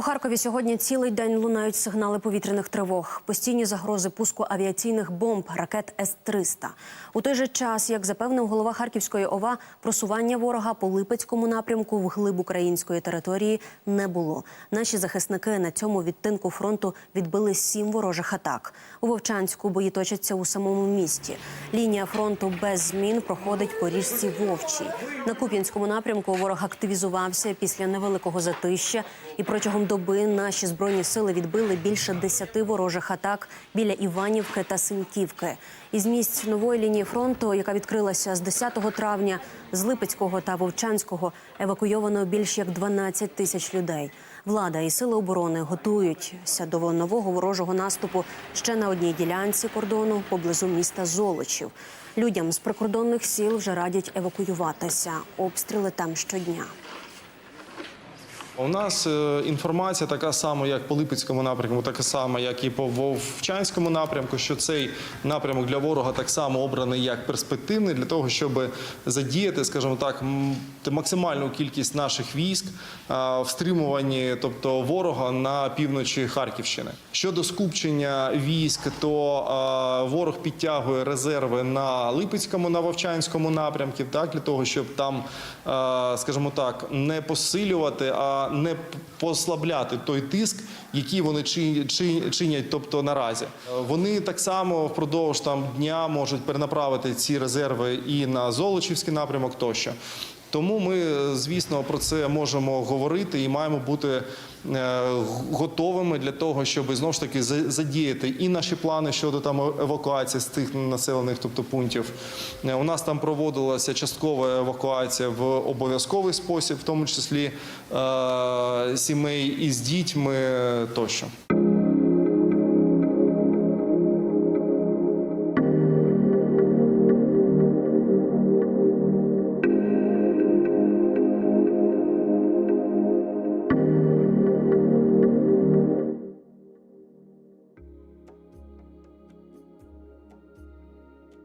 У Харкові сьогодні цілий день лунають сигнали повітряних тривог, постійні загрози пуску авіаційних бомб, ракет С-300. У той же час, як запевнив голова Харківської ОВА, просування ворога по Липецькому напрямку вглиб української території не було. Наші захисники на цьому відтинку фронту відбили сім ворожих атак. У Вовчанську бої точаться у самому місті. Лінія фронту без змін проходить по річці Вовчій. На Куп'янському напрямку ворог активізувався після невеликого затища, і протягом доби наші збройні сили відбили більше десяти ворожих атак біля Іванівки та Синьківки. Із місць нової лінії фронту, яка відкрилася з 10 травня, з Липецького та Вовчанського евакуйовано більш як 12 тисяч людей. Влада і сили оборони готуються до нового ворожого наступу ще на одній ділянці кордону поблизу міста Золочів. Людям з прикордонних сіл вже радять евакуюватися. Обстріли там щодня. У нас е, інформація така сама, як по Липецькому напрямку, така сама, як і по Вовчанському напрямку. Що цей напрямок для ворога так само обраний як перспективний для того, щоб задіяти, скажімо так, максимальну кількість наших військ в стримуванні, тобто ворога на півночі Харківщини. Щодо скупчення військ, то ворог підтягує резерви на Липецькому, на Вовчанському напрямку, так для того, щоб там, скажімо так, не посилювати, а не послабляти той тиск, який вони чи- чи- чинять, тобто наразі. Вони так само впродовж там дня можуть перенаправити ці резерви і на Золочівський напрямок тощо. Тому ми, звісно, про це можемо говорити і маємо бути е, готовими для того, щоб знову ж таки задіяти і наші плани щодо там евакуації з тих населених, тобто пунктів. Е, У нас там проводилася часткова евакуація в обов'язковий спосіб, в тому числі е, сімей із дітьми тощо.